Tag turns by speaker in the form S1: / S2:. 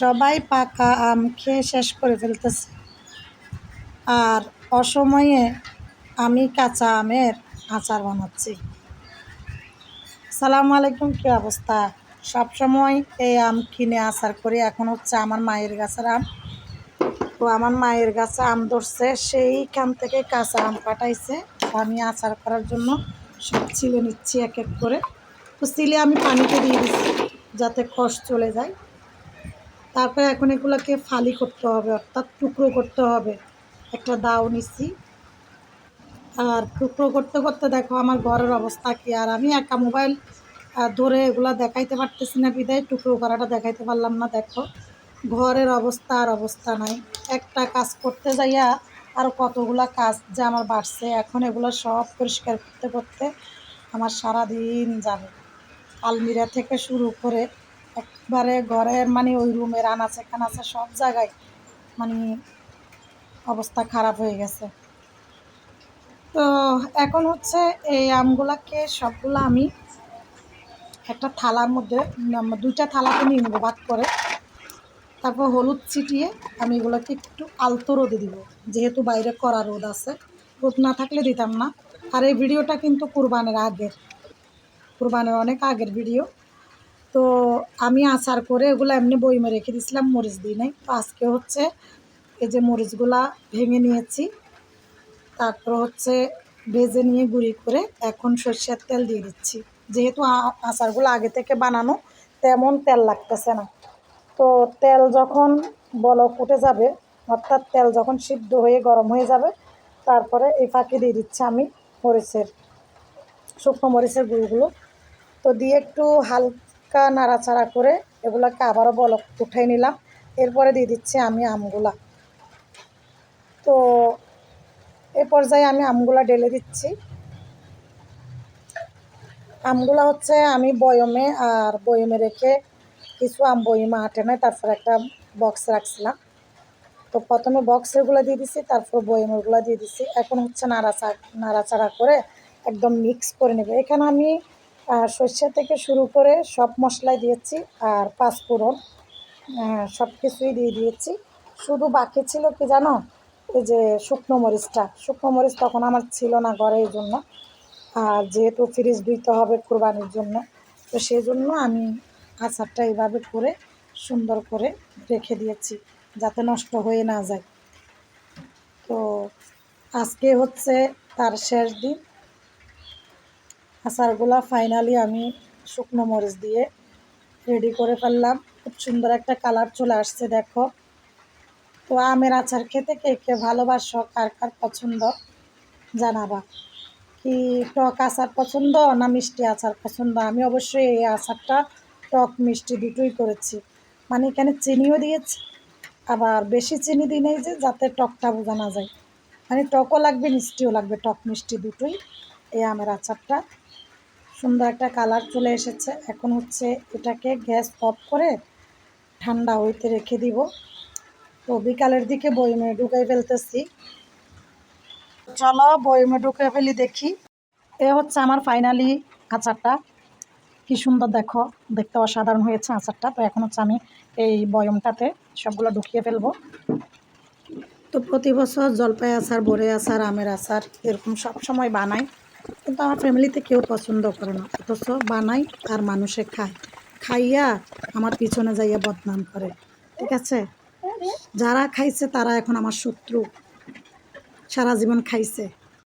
S1: সবাই পাকা আম খেয়ে শেষ করে ফেলতেছে। আর অসময়ে আমি কাঁচা আমের আচার বানাচ্ছি। সালামু আলাইকুম, কী অবস্থা? সবসময় এই আম কিনে আচার করি। এখন হচ্ছে আমার মায়ের গাছের আম। তো আমার মায়ের গাছে আম ধরছে সেইখান থেকে কাঁচা আম পাঠাইছে। আমি আচার করার জন্য সব ছিলে নিচ্ছি এক এক করে। তো সিলে আমি পানিতে দিয়ে দিচ্ছি, যাতে কষ চলে যায়। তারপরে এখন এগুলোকে ফালি করতে হবে, অর্থাৎ টুকরো করতে হবে। একটা দাও নিচ্ছি আর টুকরো করতে করতে দেখো আমার ঘরের অবস্থা কি, আর আমি একা মোবাইল ধরে এগুলা দেখাইতে পারতেছি না বিদায়, টুকরো করাটা দেখাইতে পারলাম না, দেখো। ঘরের অবস্থা আর অবস্থা নাই। একটা কাজ করতে যাইয়া আর কতগুলা কাজ যে আমার বাড়ছে, এখন এগুলো সব পরিষ্কার করতে করতে আমার সারা দিন যাবে। আলমিরা থেকে শুরু করে একবারে ঘরের মানে ওই রুমের আনাচে কানাচে সব জায়গায় মানে অবস্থা খারাপ হয়ে গেছে। তো এখন হচ্ছে এই আমগুলাকে সবগুলো আমি একটা থালার মধ্যে দুইটা থালাতে নিয়ে নেব ভাগ করে। তারপর হলুদ ছিটিয়ে আমি এগুলোকে একটু আলতো রোদে দিব, যেহেতু বাইরে কড়া রোদ আছে। রোদ না থাকলে দিতাম না। আর এই ভিডিওটা কিন্তু কুরবানের আগের, কুরবানের অনেক আগের ভিডিও। তো আমি আচার করে এগুলো এমনি বইমে রেখে দিয়েছিলাম, মরিচ দিই নাই। তো আজকে হচ্ছে এই যে মরিচগুলা ভেঙে নিয়েছি। তারপর হচ্ছে ভেজে নিয়ে গুঁড়ি করে এখন সর্ষের তেল দিয়ে দিচ্ছি। যেহেতু আচারগুলো আগে থেকে বানানো, তেমন তেল লাগতেছে না। তো তেল যখন বলক উঠে যাবে, অর্থাৎ তেল যখন সিদ্ধ হয়ে গরম হয়ে যাবে, তারপরে এই ফাঁকে দিয়ে দিচ্ছি আমি মরিচের, শুকনো মরিচের গুঁড়োগুলো। তো দিয়ে একটু হালকা নাড়াচাড়া করে এগুলোকে আবারও বলক, উঠাই নিলাম। এরপরে দিয়ে দিচ্ছি আমি আমগুলা। তো এই পর্যায়ে আমি আমগুলা ঢেলে দিচ্ছি। আমগুলা হচ্ছে আমি বয়মে আর বয়মে রেখে কিছু আম বয়মে আটে নাই, তারপর একটা বক্স রাখছিলাম। তো প্রথমে বক্সেরগুলো দিয়ে দিছি, তারপর বয়মেরগুলো দিয়ে দিছি। এখন হচ্ছে নাড়াচাড়া নাড়াচাড়া করে একদম মিক্স করে নেবে। এখানে আমি আহ, সর্ষে থেকে শুরু করে সব মশলাই দিয়েছি আর পাঁচফোড়ন সব কিছুই দিয়ে দিয়েছি। শুধু বাকি ছিল কি জানো? এই যে শুকনো মরিচটা। শুকনো মরিচ তখন আমার ছিল না ঘরে এই জন্য। আর যেহেতু ফ্রিজ ধুইতে হবে কোরবানির জন্য তো সেই জন্য আমি আচারটা এইভাবে করে সুন্দর করে রেখে দিয়েছি যাতে নষ্ট হয়ে না যায়। তো আজকে হচ্ছে তার শেষ দিন। আচারগুলা ফাইনালি আমি শুকনো মরিচ দিয়ে রেডি করে ফেললাম। খুব সুন্দর একটা কালার চলে আসছে, দেখো। তো আমের আচার খেতে কে কে ভালোবাসো, কার কার পছন্দ জানাবা। কি টক আচার পছন্দ না মিষ্টি আচার পছন্দ? আমি অবশ্যই এই আচারটা টক মিষ্টি দুটোই করেছি। মানে এখানে চিনিও দিয়েছি, আবার বেশি চিনি দিই নেই যে যাতে টকটা বোঝা না যায়। মানে টকও লাগবে, মিষ্টিও লাগবে, টক মিষ্টি দুটোই এই আমের আচারটা সুন্দর একটা কালার চলে এসেছে। এখন হচ্ছে এটাকে গ্যাস অফ করে ঠান্ডা হইতে রেখে দিব। তো বিকালের দিকে বইমে ঢুকাই ফেলতেছি। চলো বইমে ঢুকে ফেলি দেখি। এ হচ্ছে আমার ফাইনালি আচারটা। কি সুন্দর দেখো, দেখতে অসাধারণ হয়েছে আচারটা। তো এখন হচ্ছে আমি এই বয়মটাতে সবগুলো ঢুকিয়ে ফেলব। তো প্রতি বছর জলপাই আচার বড়ে আচার, আমের আচার এরকম সব সময় বানাই। কিন্তু আমার ফ্যামিলিতে কেউ পছন্দ করে না, অথচ বানাই আর মানুষে খায়। খাইয়া আমার পিছনে যাইয়া বদনাম করে, ঠিক আছে? যারা খাইছে তারা এখন আমার শত্রু। সারা জীবন খাইছে।